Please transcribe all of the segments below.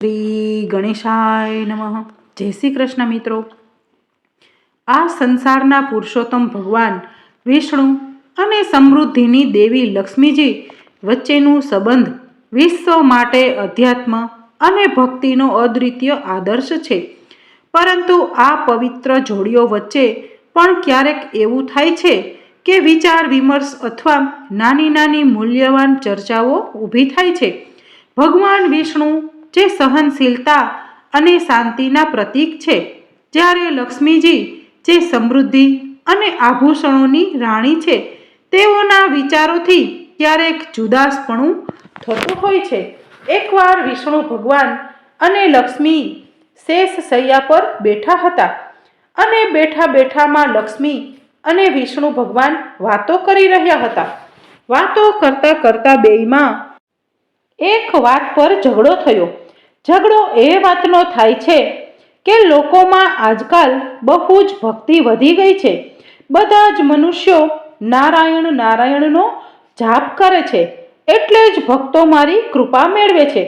શ્રી ગણેશાય નમઃ જય શ્રી કૃષ્ણ મિત્રો આ સંસારના પુરુષોત્તમ ભગવાન વિષ્ણુ અને સમૃદ્ધિની દેવી લક્ષ્મીજી વચ્ચેનું સંબંધ વિશ્વ માટે અધ્યાત્મ અને ભક્તિનો અદ્વિતીય આદર્શ છે. પરંતુ આ પવિત્ર જોડીઓ વચ્ચે પણ ક્યારેક એવું થાય છે કે વિચાર વિમર્શ અથવા નાની નાની મૂલ્યવાન ચર્ચાઓ ઊભી થાય છે. ભગવાન વિષ્ણુ જે સહનશીલતા અને શાંતિના પ્રતીક છે. જ્યારે લક્ષ્મીજી જે સમૃદ્ધિ અને આભૂષણોની રાણી છે, તેઓના વિચારોથી ક્યારેક જુદાસપણું થતું હોય છે. એકવાર વિષ્ણુ ભગવાન અને લક્ષ્મી શેષ સૈયા પર બેઠા હતા અને બેઠા બેઠામાં લક્ષ્મી અને વિષ્ણુ ભગવાન વાતો કરી રહ્યા હતા. વાતો કરતાં કરતાં બેયમાં એક વાત પર ઝઘડો થયો. ઝઘડો એ વાતનો થાય છે કે લોકોમાં આજકાલ બહુ જ ભક્તિ વધી ગઈ છે. બધા જ મનુષ્યો નારાયણ નારાયણનો જાપ કરે છે. એટલે જ ભક્તો મારી કૃપા મેળવે છે.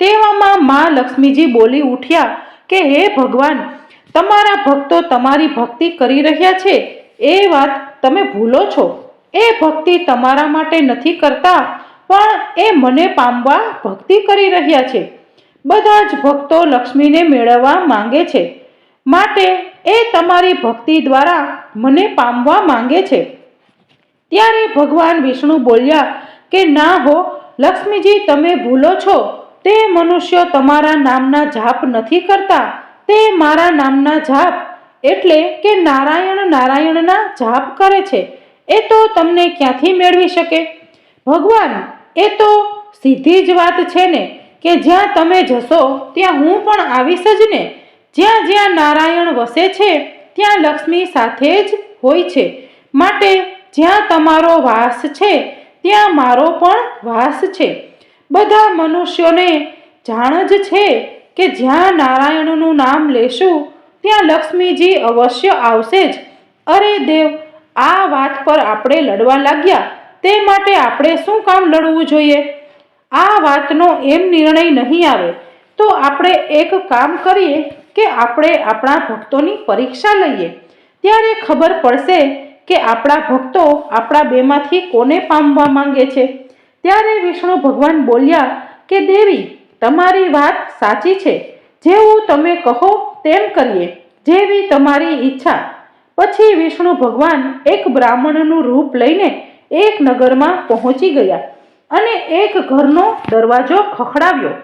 તેવામાં મા લક્ષ્મીજી બોલી ઉઠ્યા કે, હે ભગવાન, તમારા ભક્તો તમારી ભક્તિ કરી રહ્યા છે. એ વાત તમે ભૂલો છો. એ ભક્તિ તમારા માટે નથી કરતા. પણ એ મને પામવા ભક્તિ કરી રહ્યા છે. બધા જ ભક્તો લક્ષ્મીને મેળવવા માંગે છે. માટે એ તમારી ભક્તિ દ્વારા મને પામવા માંગે છે. ત્યારે ભગવાન વિષ્ણુ બોલ્યા કે, ના હો, લક્ષ્મીજી, તમે ભૂલો છો. તે મનુષ્યો તમારા નામના જાપ નથી કરતા. તે મારા નામના જાપ એટલે કે નારાયણ નારાયણના જાપ કરે છે. એ તો તમને ક્યાંથી મેળવી શકે? ભગવાન એ તો સીધી જ વાત છે ને, કે જ્યાં તમે જશો, ત્યાં હું પણ આવીશ જ ને. જ્યાં જ્યાં નારાયણ વસે છે, ત્યાં લક્ષ્મી સાથે જ હોય છે. માટે જ્યાં તમારો વાસ છે, ત્યાં મારો પણ વાસ છે. બધા મનુષ્યોને જાણ જ છે કે જ્યાં નારાયણનું નામ લેશું, ત્યાં લક્ષ્મીજી અવશ્ય આવશે જ. અરે દેવ, આ વાત પર આપણે લડવા લાગ્યા. તે માટે આપણે શું કામ લડવું જોઈએ? આ વાતનો એમ નિર્ણય નહીં આવે તો આપણે એક કામ કરીએ કે આપણે આપણા ભક્તોની પરીક્ષા લઈએ. ત્યારે ખબર પડશે કે આપણા ભક્તો આપણા બેમાંથી કોને પામવા માંગે છે. ત્યારે વિષ્ણુ ભગવાન બોલ્યા કે, દેવી, તમારી વાત સાચી છે. જેવું તમે કહો તેમ કરીએ, જેવી તમારી ઈચ્છા. પછી વિષ્ણુ ભગવાન એક બ્રાહ્મણનું રૂપ લઈને એક નગરમાં પહોંચી ગયા અને એક ઘરનો દરવાજો ખખડાવ્યો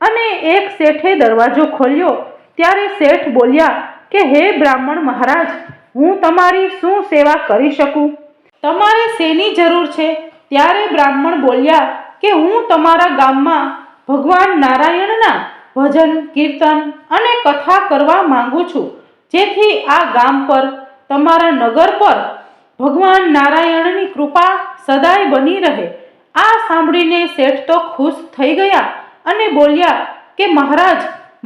અને એક શેઠે દરવાજો ખોલ્યો. ત્યારે શેઠ બોલ્યા કે, હે બ્રાહ્મણ મહારાજ, હું તમારી શું સેવા કરી શકું? તમારે શેની જરૂર છે? ત્યારે બ્રાહ્મણ બોલ્યા કે, હું તમારા ગામમાં ભગવાન નારાયણના ભજન, કીર્તન અને કથા કરવા માંગુ છું. જેથી આ ગામ પર, તમારા નગર પર ભગવાન નારાયણની કૃપા સદાય બની રહે. આ સાંભળીને શેઠ તો ખુશ થઈ ગયા અને બોલ્યા કે મહારાજ,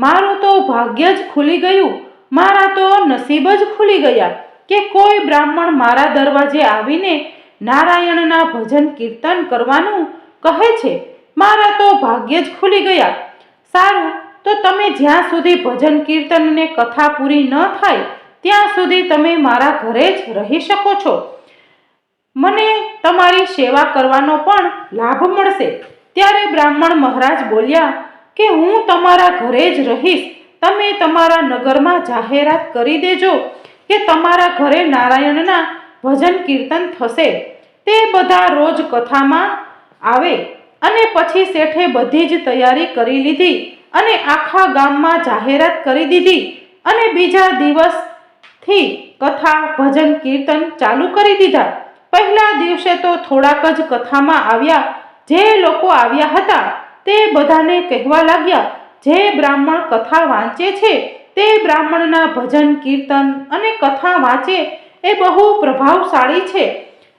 મારું તો ભાગ્ય જ ખુલી ગયું. મારા તો નસીબ જ ખુલી ગયા કે કોઈ બ્રાહ્મણ મારા દરવાજે આવીને નારાયણના ભજન કીર્તન કરવાનું કહે છે. મારા તો ભાગ્ય જ ખુલી ગયા. સારું, તો તમે જ્યાં સુધી ભજન કીર્તનને કથા પૂરી ન થાય ત્યાં સુધી તમે મારા ઘરે જ રહી શકો છો. મને તમારી સેવા કરવાનો પણ લાભ મળશે. ત્યારે બ્રાહ્મણ મહારાજ બોલ્યા કે હું તમારા ઘરે જ રહીશ. તમે તમારા નગરમાં જાહેરાત કરી દેજો કે તમારા ઘરે નારાયણના ભજન કીર્તન થશે. તે બધા રોજ કથામાં આવે અને પછી શેઠે બધી જ તૈયારી કરી લીધી અને આખા ગામમાં જાહેરાત કરી દીધી અને બીજા દિવસથી કથા, ભજન, કીર્તન ચાલુ કરી દીધા. પહેલા દિવસે તો થોડાક જ કથામાં આવ્યા. જે લોકો આવ્યા હતા તે બધાને કહેવા લાગ્યા, જે બ્રાહ્મણ કથા વાંચે છે, તે બ્રાહ્મણના ભજન, કીર્તન અને કથા વાંચે એ બહુ પ્રભાવશાળી છે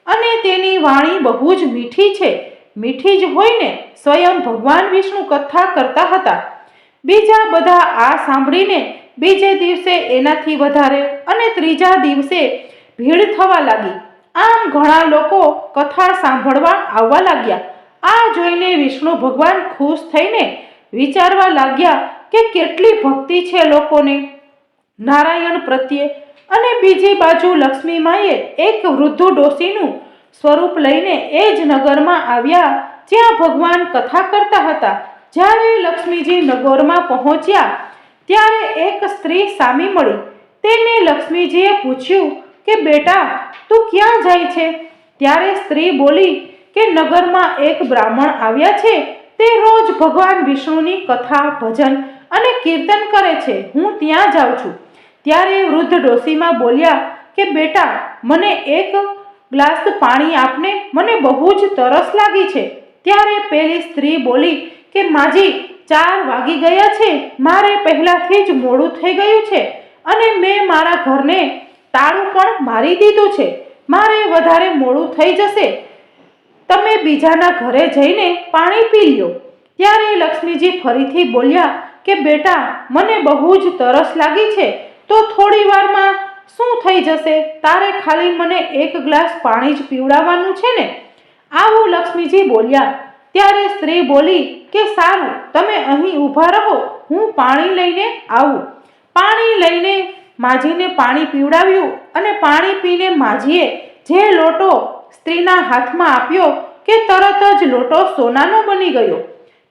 અને તેની વાણી બહુ જ મીઠી છે. મીઠી જ હોય ને, સ્વયં ભગવાન વિષ્ણુ કથા કરતા હતા. બીજા બધા આ સાંભળીને બીજે દિવસે એનાથી વધારે અને ત્રીજા દિવસે ભીડ થવા લાગી. આમ ઘણા લોકો કથા સાંભળવા આવવા લાગ્યા. આ જોઈને વિષ્ણુ ભગવાન ખુશ થઈને વિચારવા લાગ્યા કે કેટલી ભક્તિ છે લોકોને. નારાયણ પ્રત્યે અને બીજી બાજુ લક્ષ્મી માએ એક વૃદ્ધ ડોશીનું સ્વરૂપ લઈને એ જ નગરમાં આવ્યા જ્યાં ભગવાન કથા કરતા હતા. જ્યારે લક્ષ્મીજી નગરમાં પહોંચ્યા ત્યારે એક સ્ત્રી સામી મળી. તેને લક્ષ્મીજીએ પૂછ્યું કે, બેટા, તું ક્યાં જાય છે? ત્યારે સ્ત્રી બોલી કે, નગરમાં એક બ્રાહ્મણ આવ્યા છે. તે રોજ ભગવાન વિષ્ણુની કથા, ભજન અને કીર્તન કરે છે. હું ત્યાં જાઉં છું. ત્યારે વૃદ્ધ ડોસીમાં બોલ્યા કે, બેટા, મને એક ગ્લાસ પાણી આપને. મને બહુ જ તરસ લાગી છે. ત્યારે પેલી સ્ત્રી બોલી કે, માજી ચાર વાગી ગયા છે. મારે પહેલાથી જ મોડું થઈ ગયું છે અને મેં મારા ઘરને તાળું પણ મારી દીધું છે. મારે વધારે મોડું થઈ જશે. તમે બીજાના ઘરે જઈને પાણી પી લ્યો. ત્યારે લક્ષ્મીજી ફરીથી બોલ્યા કે, બેટા, મને બહુ જ તરસ લાગી છે. તો થોડી વારમાં શું થઈ જશે? તારે ખાલી મને એક ગ્લાસ પાણી જ પીવડાવવાનું છે ને? આવું લક્ષ્મીજી બોલ્યા. ત્યારે સ્ત્રી બોલી કે સારું, તમે અહીં ઊભા રહો, હું પાણી લઈને આવું. પાણી લઈને માજીને પાણી પીવડાવ્યું અને પાણી પીને માજીએ જે લોટો સ્ત્રીના હાથમાં આપ્યો કે તરત જ લોટો સોનાનો બની ગયો.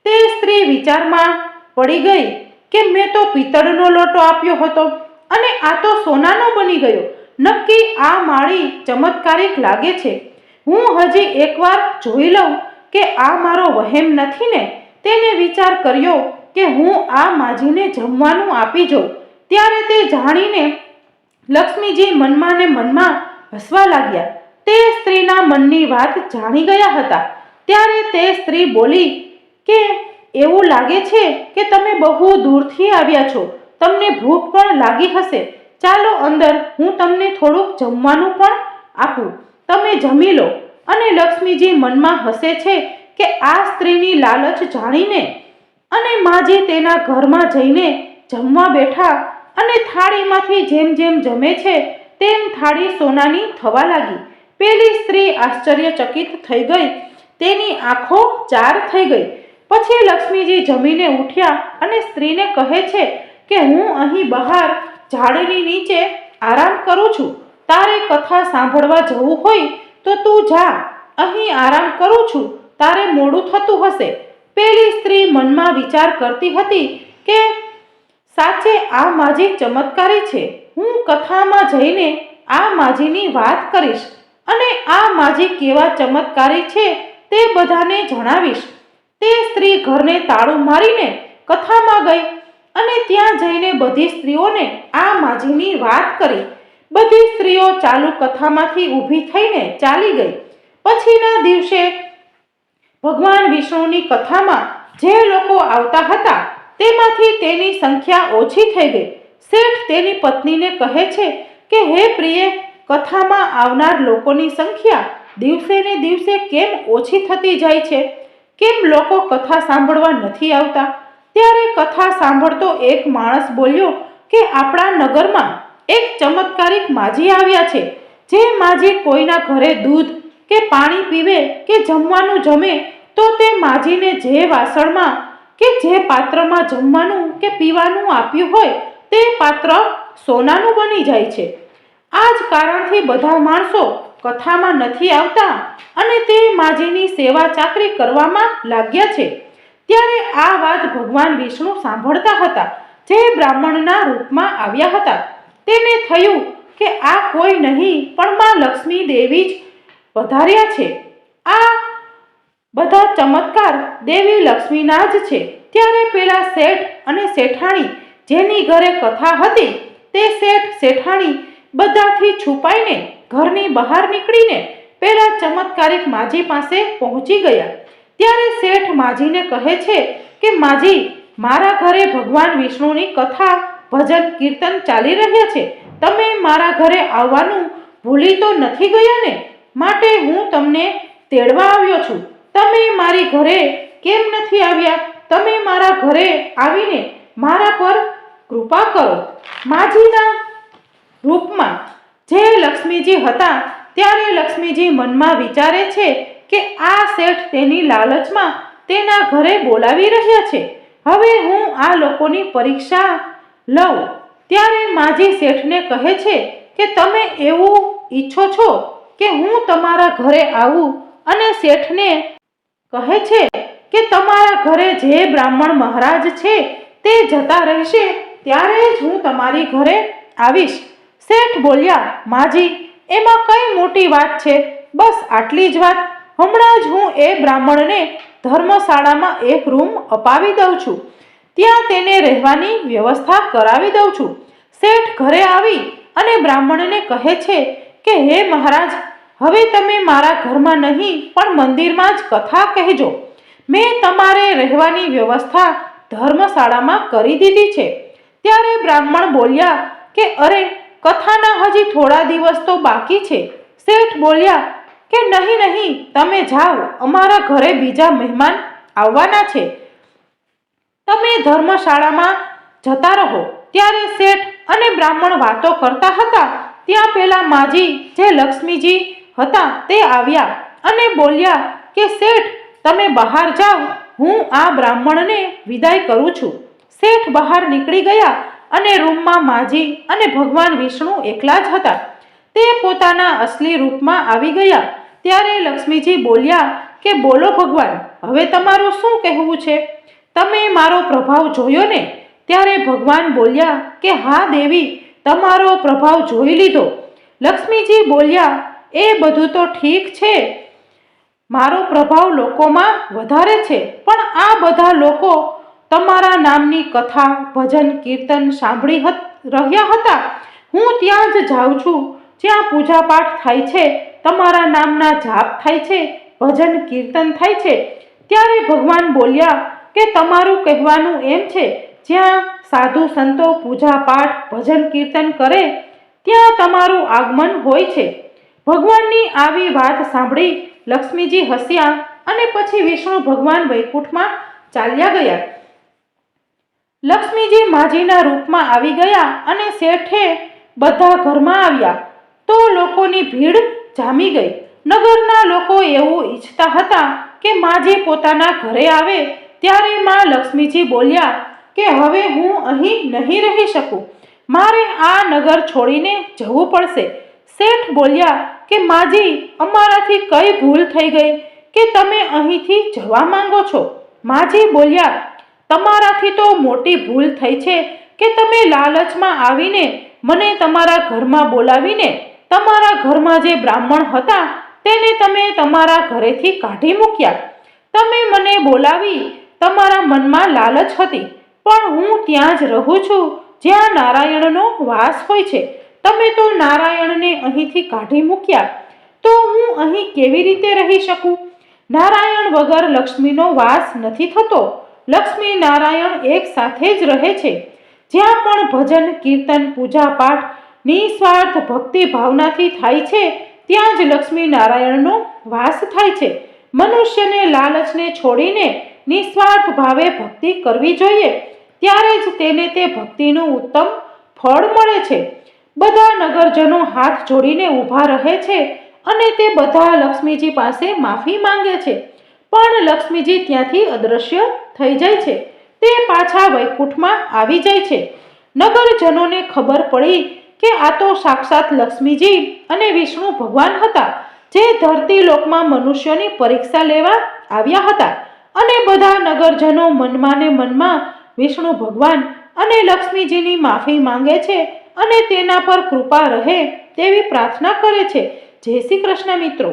તે સ્ત્રી વિચારમાં પડી ગઈ કે મેં તો પિત્તળનો લોટો આપ્યો હતો અને આ તો સોનાનો બની ગયો. નક્કી આ માળી ચમત્કારિક લાગે છે. હું હજી એકવાર જોઈ લઉં કે આ મારો વહેમ નથી ને? તેને વિચાર કર્યો કે હું આ માજીને જમવાનું આપી જોઉં. ત્યારે તે જાણીને લક્ષ્મીજી મનમાં ને મનમાં હસવા લાગ્યા. તે સ્ત્રીના મનની વાત જાણી ગયા હતા. ત્યારે તે સ્ત્રી બોલી, કે એવું લાગે છે કે તમે બહુ દૂરથી આવ્યા છો. તમને ભૂખ પણ લાગી હશે. ચાલો અંદર હું તમને થોડુંક જમવાનું પણ આપું. તમે જમી લો. અને લક્ષ્મીજી મનમાં હસે છે કે આ સ્ત્રીની લાલચ જાણીને અને માજી તેના ઘરમાં જઈને જમવા બેઠા અને થાળીમાંથી જેમ જેમ જમે છે, તેમ થાળી સોનાની થવા લાગી. પેલી સ્ત્રી આશ્ચર્યચકિત થઈ ગઈ. તેની આંખો ચાર થઈ ગઈ. પછી લક્ષ્મીજી જમીને ઉઠ્યા અને સ્ત્રીને કહે છે કે હું અહીં બહાર ઝાડની નીચે આરામ કરું છું. તારે કથા સાંભળવા જવું હોય તો તું જા, અહીં આરામ કરું છું, તારે મોડું થતું હશે. પેલી સ્ત્રી મનમાં વિચાર કરતી હતી કે સાચે આ માજી ચમત્કારી છે. હું કથામાં જઈને આ માજીની વાત કરીશ અને આ માજી કેવા ચમત્કારી છે તે બધાને જણાવીશ. તે સ્ત્રી ઘરને તાળું મારીને કથામાં ગઈ અને ત્યાં જઈને બધી સ્ત્રીઓને આ માજીની વાત કરી. બધી સ્ત્રીઓ ચાલુ કથામાંથી ઊભી થઈને ચાલી ગઈ. પછીના દિવસે ભગવાન વિષ્ણુની કથામાં જે લોકો આવતા હતા તેમાંથી તેની સંખ્યા ઓછી થઈ ગઈ. શેઠ તેની પત્નીને કહે છે કે, હે પ્રિય, કથામાં આવનાર લોકોની સંખ્યા દિવસે ને દિવસે કેમ ઓછી થતી જાય છે? કેમ લોકો કથા સાંભળવા નથી આવતા? ત્યારે કથા સાંભળતો એક માણસ બોલ્યો કે, આપણા નગરમાં એક ચમત્કારિક માજી આવ્યા છે, જે માજી કોઈના ઘરે દૂધ કે પાણી પીવે કે જમવાનું જમે, તો તે માજીને જે વાસણમાં કે જે પાત્રમાં જમવાનું કે પીવાનું આપ્યું હોય, તે પાત્ર સોનાનું બની જાય છે. આ જ કારણથી બધા માણસો કથામાં નથી આવતા અને તે માજીની સેવા ચાકરી કરવામાં લાગ્યા છે. ત્યારે આ વાત ભગવાન વિષ્ણુ સાંભળતા હતા, જે બ્રાહ્મણના રૂપમાં આવ્યા હતા. તેને થયું કે આ કોઈ નહીં, પણ માં લક્ષ્મી દેવી જ વધાર્યા છે. આ બધા ચમત્કાર દેવી લક્ષ્મીના જ છે. ત્યારે પેલા શેઠ અને શેઠાણી જેની ઘરે કથા હતી, તે શેઠ શેઠાણી બધાથી છુપાઈને ઘરની બહાર નીકળીને પેલા ચમત્કારિક માજી પાસે પહોંચી ગયા. ત્યારે શેઠ માજીને કહે છે કે, માજી, મારા ઘરે ભગવાન વિષ્ણુની કથા ભજન કીર્તન ચાલી રહ્યા છે. તમે મારા ઘરે આવવાનું ભૂલી તો નથી ગયા ને? માટે હું તમને તેડવા આવ્યો છું. તમે મારી ઘરે કેમ નથી આવ્યા? તમે મારા ઘરે આવીને મારા પર કૃપા કરો. માજીના રૂપમાં જે લક્ષ્મીજી હતા, ત્યારે લક્ષ્મીજી મનમાં વિચારે છે કે આ શેઠ તેની લાલચમાં તેના ઘરે બોલાવી રહ્યા છે. હવે હું આ લોકોની પરીક્ષા લઉં ત્યારે માજી શેઠને કહે છે કે તમે એવું ઈચ્છો છો કે હું તમારા ઘરે આવું અને શેઠને કહે છે કે તમારા ઘરે જે બ્રાહ્મણ મહારાજ છે તે જતા રહેશે ત્યારે જ હું તમારી ઘરે આવીશ. શેઠ બોલ્યા, માજી, એમાં કઈ મોટી વાત છે? બસ આટલી જ વાત. હમણાં જ હું એ બ્રાહ્મણને ધર્મશાળામાં એક રૂમ અપાવી દઉં છું. ત્યાં તેને રહેવાની વ્યવસ્થા કરાવી દઉં છું. શેઠ ઘરે આવી અને બ્રાહ્મણને કહે છે કે, હે મહારાજ, હવે તમે મારા ઘરમાં નહીં, પણ મંદિરમાં જ કથા કહેજો. મેં તમારે રહેવાની વ્યવસ્થા ધર્મશાળામાં કરી દીધી છે. ત્યારે બ્રાહ્મણ બોલ્યા કે, અરે, કથાના હજી થોડા દિવસ તો બાકી છે. શેઠ બોલ્યા કે, નહીં નહીં, તમે જાઓ, અમારા ઘરે બીજા મહેમાન આવવાના છે. તમે ધર્મશાળામાં જતા રહો. ત્યારે શેઠ અને બ્રાહ્મણ વાતો કરતા હતા. ત્યાં પેલા માજી જે લક્ષ્મીજી હતા તે આવ્યા અને બોલ્યા કે, શેઠ, તમે બહાર જાઓ. હું આ બ્રાહ્મણને વિદાય કરું છું. શેઠ બહાર નીકળી ગયા અને રૂમમાં માજી અને ભગવાન વિષ્ણુ એકલા જ હતા. તે પોતાના અસલી રૂપમાં આવી ગયા. ત્યારે લક્ષ્મીજી બોલ્યા કે, બોલો ભગવાન, હવે તમારું શું કહેવું છે? તમે મારો પ્રભાવ જોયો ને? ત્યારે ભગવાન બોલ્યા કે, હા દેવી, તમારો પ્રભાવ જોઈ લીધો. લક્ષ્મીજી બોલ્યા, એ બધું તો ઠીક છે. મારો પ્રભાવ લોકોમાં વધારે છે, પણ આ બધા લોકો તમારા નામની કથા, ભજન, કીર્તન સાંભળી રહ્યા હતા. હું ત્યાં જ જાઉં છું. જ્યાં પૂજાપાઠ થાય છે, તમારા નામના જાપ થાય છે, ભજન, કીર્તન થાય છે. ત્યારે ભગવાન બોલ્યા કે તમારું કહેવાનું એમ છે, જ્યાં સાધુ સંતો પૂજાપાઠ ભજન કીર્તન કરે, ત્યાં તમારું આગમન હોય છે. ભગવાનની આવી વાત સાંભળી લક્ષ્મીજી હસ્યા અને પછી વિષ્ણુ ભગવાન વૈકુંઠમાં ચાલ્યા ગયા. લક્ષ્મીજી માજીના રૂપમાં આવી ગયા અને શેઠે બધા ઘરમાં આવ્યા. તો લોકોની ભીડ જામી ગઈ. નગરના લોકો એવું ઈચ્છતા હતા કે માજી પોતાના ઘરે આવે ત્યારે માં લક્ષ્મીજી બોલ્યા કે હવે હું અહીં નહીં રહી શકું. મારે આ નગર છોડીને જવું પડશે. શેઠ બોલ્યા કે માજી, અમારાથી કઈ ભૂલ થઈ ગઈ કે તમે અહીંથી જવા માંગો છો? માજી બોલ્યા, તમારાથી તો મોટી ભૂલ થઈ છે કે તમે લાલચમાં આવીને મને તમારા ઘરમાં બોલાવીને તમારા ઘરમાં જે બ્રાહ્મણ હતા તેને તમે તમારા ઘરેથી કાઢી મૂક્યા. તમે મને બોલાવી તમારા મનમાં લાલચ હતી, પણ હું ત્યાં જ રહું છું, જ્યાં નારાયણનો વાસ હોય છે. તમે તો નારાયણને અહીંથી કાઢી મૂક્યા. તો હું અહીં કેવી રીતે રહી શકું? નારાયણ વગર લક્ષ્મીનો વાસ નથી થતો. લક્ષ્મી નારાયણ એક સાથે જ રહે છે. જ્યાં પણ ભજન, કીર્તન પૂજા પાઠ નિસ્વાર્થ ભક્તિ ભાવનાથી થાય છે, ત્યાં જ લક્ષ્મી નારાયણનો વાસ થાય છે. મનુષ્યને લાલચને છોડીને નિસ્વાર્થ ભાવે ભક્તિ કરવી જોઈએ, ત્યારે જ તેને તે ભક્તિનું ઉત્તમ ફળ મળે છે. બધા નગરજનો હાથ જોડીને ઊભા રહે છે અને તે બધા લક્ષ્મીજી પાસે માફી માંગે છે. પણ લક્ષ્મીજી ત્યાંથી અદૃશ્ય થઈ જાય છે. તે પાછા વૈકુંઠમાં આવી જાય છે. નગરજનોને ખબર પડી કે આ તો સાક્ષાત લક્ષ્મીજી અને વિષ્ણુ ભગવાન હતા, જે ધરતી લોકમાં મનુષ્યોની પરીક્ષા લેવા આવ્યા હતા. અને બધા નગરજનો મનમાં ને મનમાં વિષ્ણુ ભગવાન અને લક્ષ્મીજીની માફી માંગે છે અને તેના પર કૃપા રહે તેવી પ્રાર્થના કરે છે. જય શ્રી કૃષ્ણ મિત્રો.